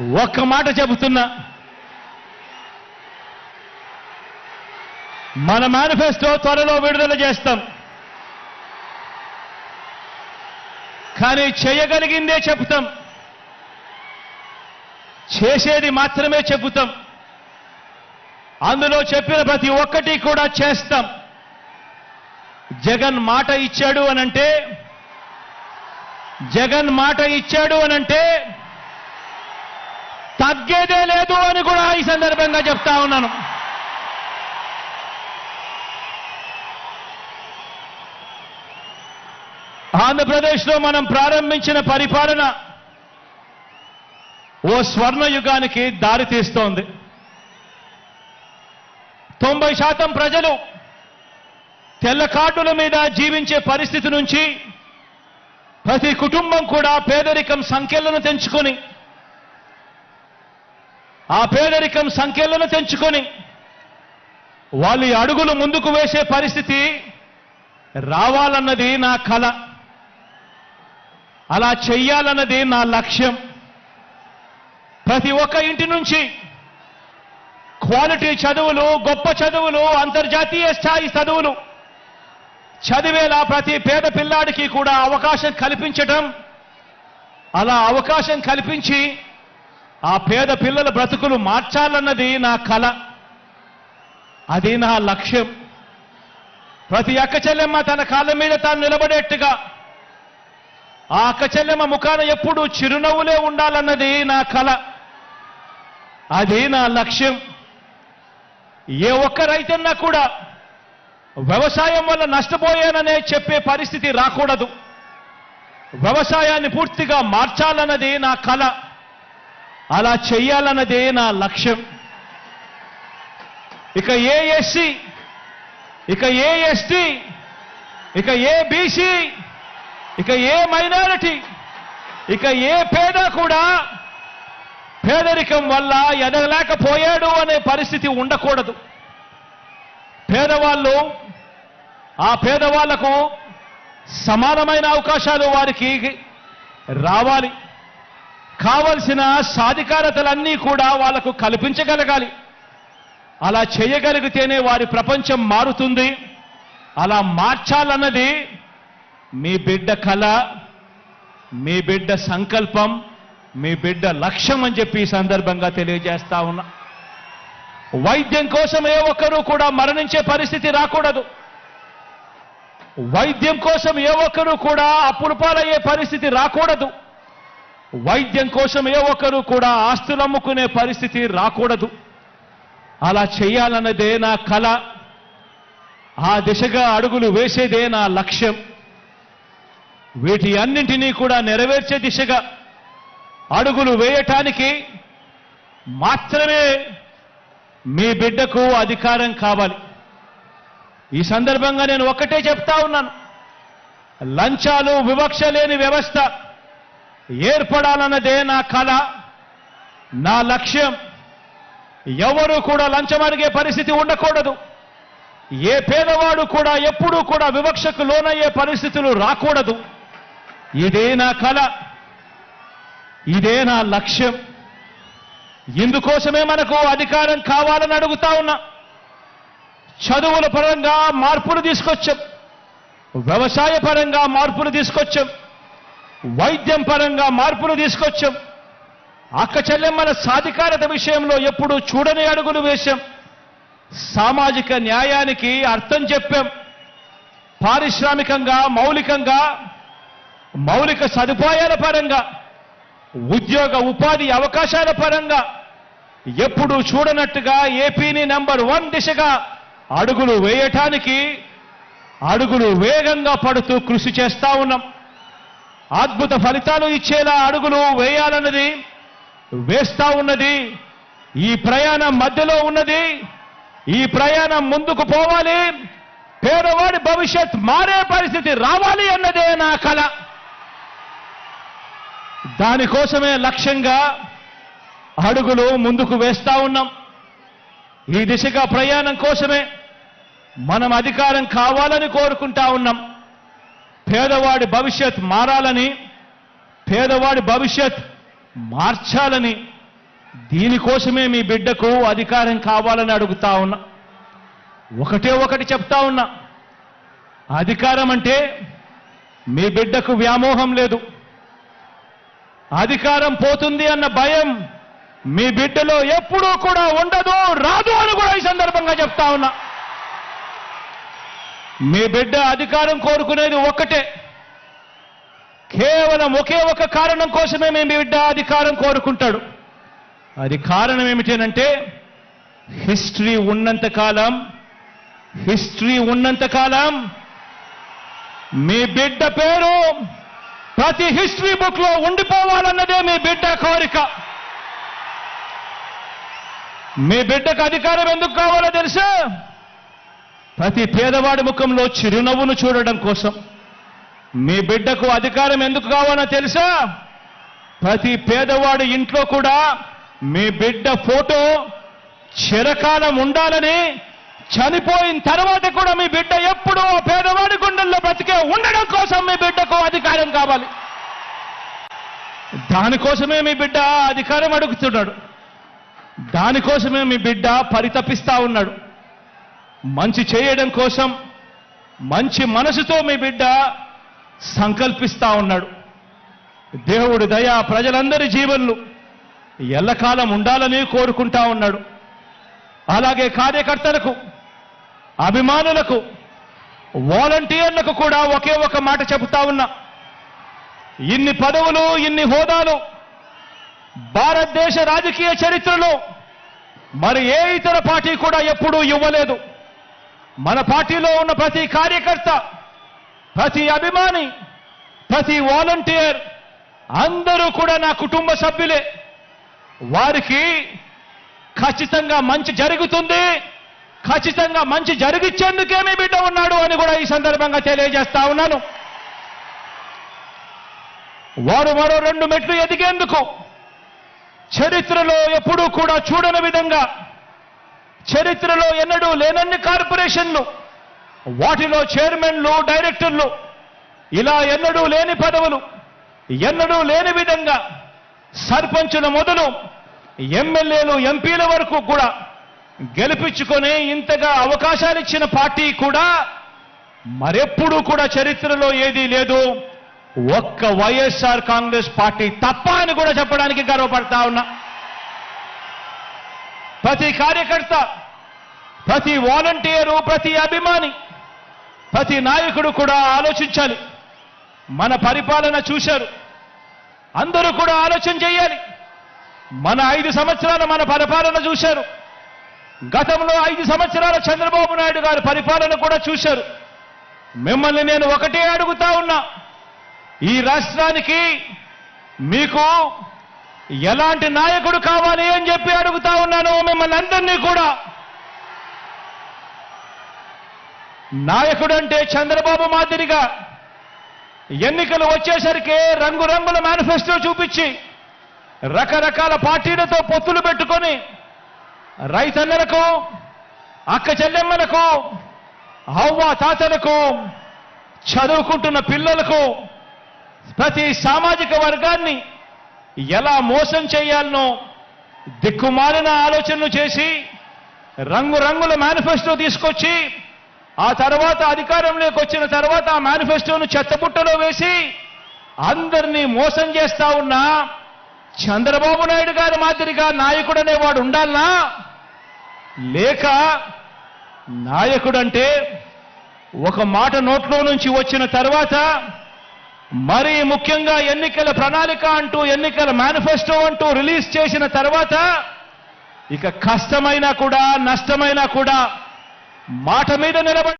ఒక్క మాట చెబుతున్నా. మన మేనిఫెస్టో త్వరలో విడుదల చేస్తాం. కానీ చేయగలిగిందే చెబుతాం. చేసేది మాత్రమే చెబుతాం. అందులో చెప్పిన ప్రతి ఒక్కటి కూడా చేస్తాం. జగన్ మాట ఇచ్చాడు అనంటే జగన్ మాట ఇచ్చాడు అనంటే తగ్గేదే లేదు అని కూడా ఈ సందర్భంగా చెప్తా ఉన్నాను. ఆంధ్రప్రదేశ్లో మనం ప్రారంభించిన పరిపాలన ఓ స్వర్ణ యుగానికి దారి తీస్తోంది. తొంభై శాతం ప్రజలు తెల్ల కార్డుల మీద జీవించే పరిస్థితి నుంచి ప్రతి కుటుంబం కూడా పేదరికం సంఖ్యలను తెంచుకొని ఆ పేదరికం సంఖ్యలను తెంచుకొని వాళ్ళు అడుగులు ముందుకు వేసే పరిస్థితి రావాలన్నది నా కల. అలా చెయ్యాలన్నది నా లక్ష్యం. ప్రతి ఒక్క ఇంటి నుంచి క్వాలిటీ చదువులు గొప్ప చదువులు అంతర్జాతీయ స్థాయి చదువులు చదివేలా ప్రతి పేద పిల్లాడికి కూడా అవకాశం కల్పించటం అలా అవకాశం కల్పించి ఆ పేద పిల్లల బ్రతుకులు మార్చాలన్నది నా కల. అది నా లక్ష్యం. ప్రతి అక్క చెల్లెమ్మ తన కాళ్ళ మీద తాను నిలబడేట్టుగా ఆ అక్క చెల్లెమ్మ ముఖాన ఎప్పుడు చిరునవ్వులే ఉండాలన్నది నా కల. అది నా లక్ష్యం. ఏ ఒక్క రైతన్నా కూడా వ్యవసాయం వల్ల నష్టపోయాననే చెప్పే పరిస్థితి రాకూడదు. వ్యవసాయాన్ని పూర్తిగా మార్చాలన్నది నా కల. అలా చెయ్యాలన్నదే నా లక్ష్యం. ఇక ఏ ఎస్సీ ఇక ఏ ఎస్టీ ఇక ఏ బీసీ ఇక ఏ మైనారిటీ ఇక ఏ పేద కూడా పేదరికం వల్ల ఎదగలేకపోయాడు అనే పరిస్థితి ఉండకూడదు. పేదవాళ్ళు ఆ పేదవాళ్ళకు సమానమైన అవకాశాలు వారికి రావాలి. కావలసిన సాధికారతలన్నీ కూడా వాళ్ళకు కల్పించగలగాలి. అలా చేయగలిగితేనే వారి ప్రపంచం మారుతుంది. అలా మార్చాలన్నది మీ బిడ్డ కళ మీ బిడ్డ సంకల్పం మీ బిడ్డ లక్ష్యం అని చెప్పి ఈ సందర్భంగా తెలియజేస్తా ఉన్నా. వైద్యం కోసం ఏ ఒక్కరూ కూడా మరణించే పరిస్థితి రాకూడదు. వైద్యం కోసం ఏ ఒక్కరూ కూడా అప్పులపాలయ్యే పరిస్థితి రాకూడదు. వైద్యం కోసం ఏ ఒక్కరు కూడా ఆస్తులు అమ్ముకునే పరిస్థితి రాకూడదు. అలా చేయాలన్నదే నా కళ ఆ దిశగా అడుగులు వేసేదే నా లక్ష్యం. వీటి అన్నింటినీ కూడా నెరవేర్చే దిశగా అడుగులు వేయటానికి మాత్రమే మీ బిడ్డకు అధికారం కావాలి. ఈ సందర్భంగా నేను ఒక్కటే చెప్తా ఉన్నాను. లంచాలు వివక్ష లేని వ్యవస్థ ఏర్పడాలన్నదే నా కళ నా లక్ష్యం. ఎవరు కూడా లంచం అడిగే పరిస్థితి ఉండకూడదు. ఏ పేదవాడు కూడా ఎప్పుడూ కూడా వివక్షకు లోనయ్యే పరిస్థితులు రాకూడదు. ఇదే నా కళ ఇదే నా లక్ష్యం. ఇందుకోసమే మనకు అధికారం కావాలని అడుగుతా ఉన్నా. చదువుల పరంగా మార్పులు తీసుకొచ్చాం. వ్యవసాయ పరంగా మార్పులు తీసుకొచ్చాం. వైద్యం పరంగా మార్పులు తీసుకొచ్చాం. అక్క చెల్లెమ్మల సాధికారత విషయంలో ఎప్పుడు చూడని అడుగులు వేశాం. సామాజిక న్యాయానికి అర్థం చెప్పాం. పారిశ్రామికంగా మౌలికంగా మౌలిక సదుపాయాల పరంగా ఉద్యోగ ఉపాధి అవకాశాల పరంగా ఎప్పుడు చూడనట్టుగా ఏపీని నెంబర్ వన్ దిశగా అడుగులు వేయటానికి అడుగులు వేగంగా పడుతూ కృషి చేస్తా ఉన్నాం. అద్భుత ఫలితాలు ఇచ్చేలా అడుగులు వేయాలన్నది వేస్తా ఉన్నది ఈ ప్రయాణం మధ్యలో ఉన్నది ఈ ప్రయాణం ముందుకు పోవాలి పేదవాడి భవిష్యత్ మారే పరిస్థితి రావాలి అన్నదే నా కళ దానికోసమే లక్ష్యంగా అడుగులు ముందుకు వేస్తా ఉన్నాం. ఈ దిశగా ప్రయాణం కోసమే మనం అధికారం కావాలని కోరుకుంటా ఉన్నాం. పేదవాడి భవిష్యత్ మారాలని పేదవాడి భవిష్యత్ మార్చాలని దీనికోసమే మీ బిడ్డకు అధికారం కావాలని అడుగుతా ఉన్నా. ఒకటే ఒకటి చెప్తా ఉన్నా. అధికారం అంటే మీ బిడ్డకు వ్యామోహం లేదు. అధికారం పోతుంది అన్న భయం మీ బిడ్డలో ఎప్పుడూ కూడా ఉండదు రాదు అని కూడా ఈ సందర్భంగా చెప్తా ఉన్నా. మీ బిడ్డ అధికారం కోరుకునేది ఒక్కటే. కేవలం ఒకే ఒక కారణం కోసమే మీ బిడ్డ అధికారం కోరుకుంటాడు. అది కారణం ఏమిటేనంటే హిస్టరీ ఉన్నంత కాలం హిస్టరీ ఉన్నంత కాలం మీ బిడ్డ పేరు ప్రతి హిస్టరీ బుక్లో ఉండిపోవాలన్నదే మీ బిడ్డ కోరిక. మీ బిడ్డకు అధికారం ఎందుకు కావాలో తెలుసా? ప్రతి పేదవాడి ముఖంలో చిరునవ్వును చూడడం కోసం. మీ బిడ్డకు అధికారం ఎందుకు కావాలో తెలుసా? ప్రతి పేదవాడి ఇంట్లో కూడా మీ బిడ్డ ఫోటో చిరకాలం ఉండాలని చనిపోయిన తర్వాత కూడా మీ బిడ్డ ఎప్పుడూ పేదవాడి గుండెల్లో బ్రతికే ఉండడం కోసం మీ బిడ్డకు అధికారం కావాలి. దానికోసమే మీ బిడ్డ అధికారం అడుగుతున్నాడు. దానికోసమే మీ బిడ్డ పరితపిస్తా ఉన్నాడు. మంచి చేయడం కోసం మంచి మనసుతో మీ బిడ్డ సంకల్పిస్తా ఉన్నాడు. దేవుడి దయ ప్రజలందరి జీవన్లు ఎల్లకాలం ఉండాలని కోరుకుంటా ఉన్నాడు. అలాగే కార్యకర్తలకు అభిమానులకు వాలంటీర్లకు కూడా ఒకే ఒక మాట చెబుతా ఉన్నా. ఇన్ని పదవులు ఇన్ని హోదాలు భారతదేశ రాజకీయ చరిత్రలో మరి ఏ ఇతర పార్టీ కూడా ఎప్పుడూ ఇవ్వలేదు. మన పార్టీలో ఉన్న ప్రతి కార్యకర్త ప్రతి అభిమాని ప్రతి వాలంటీర్ అందరూ కూడా నా కుటుంబ సభ్యులే. వారికి ఖచ్చితంగా మంచి జరుగుతుంది. ఖచ్చితంగా మంచి జరిగిచ్చేందుకే మీ బిడ్డ ఉన్నాడు అని కూడా ఈ సందర్భంగా తెలియజేస్తా ఉన్నాను. వారు మరో రెండు మెట్లు ఎదిగేందుకు చరిత్రలో ఎప్పుడూ కూడా చూడని విధంగా చరిత్రలో ఎన్నడూ లేనన్ని కార్పొరేషన్లు వాటిలో చైర్మన్లు డైరెక్టర్లు ఇలా ఎన్నడూ లేని పదవులు ఎన్నడూ లేని విధంగా సర్పంచుల మొదలు ఎమ్మెల్యేలు ఎంపీల వరకు కూడా గెలిపించుకొని ఇంతగా అవకాశాలు ఇచ్చిన పార్టీ కూడా మరెప్పుడూ కూడా చరిత్రలో ఏదీ లేదు. ఒక్క వైఎస్ఆర్ కాంగ్రెస్ పార్టీ తప్ప అని కూడా చెప్పడానికి గర్వపడతా ఉన్నా. ప్రతి కార్యకర్త ప్రతి వాలంటీరు ప్రతి అభిమాని ప్రతి నాయకుడు కూడా ఆలోచించాలి. మన పరిపాలన చూశారు. అందరూ కూడా ఆలోచన చేయాలి. మన ఐదు సంవత్సరాల మన పరిపాలన చూశారు. గతంలో ఐదు సంవత్సరాల చంద్రబాబు నాయుడు గారి పరిపాలన కూడా చూశారు. మిమ్మల్ని నేను ఒకటే అడుగుతా ఉన్నా. ఈ రాష్ట్రానికి మీకు ఎలాంటి నాయకుడు కావాలి అని చెప్పి అడుగుతా ఉన్నాను మిమ్మల్ని అందరినీ కూడా. నాయకుడు అంటే చంద్రబాబు మాదిరిగా ఎన్నికలు వచ్చేసరికి రంగురంగుల మేనిఫెస్టో చూపించి రకరకాల పార్టీలతో పొత్తులు పెట్టుకొని రైతన్నలకు అక్క చెల్లెమ్మలకు అవ్వ తాతలకు చదువుకుంటున్న పిల్లలకు ప్రతి సామాజిక వర్గాన్ని ఎలా మోసం చేయాలనో దిక్కుమాలిన ఆలోచనలు చేసి రంగురంగుల మేనిఫెస్టో తీసుకొచ్చి ఆ తర్వాత అధికారంలోకి వచ్చిన తర్వాత ఆ మేనిఫెస్టోను చెత్తబుట్టలో వేసి అందరినీ మోసం చేస్తా ఉన్నా చంద్రబాబు నాయుడు గారి మాదిరిగా నాయకుడు అనేవాడు ఉండాలనా? లేక నాయకుడంటే ఒక మాట నోట్లో నుంచి వచ్చిన తర్వాత మరీ ముఖ్యంగా ఎన్నికల ప్రణాళిక అంటూ ఎన్నికల మేనిఫెస్టో అంటూ రిలీజ్ చేసిన తర్వాత ఇక కష్టమైనా కూడా నష్టమైనా కూడా మాట మీద నిలబడి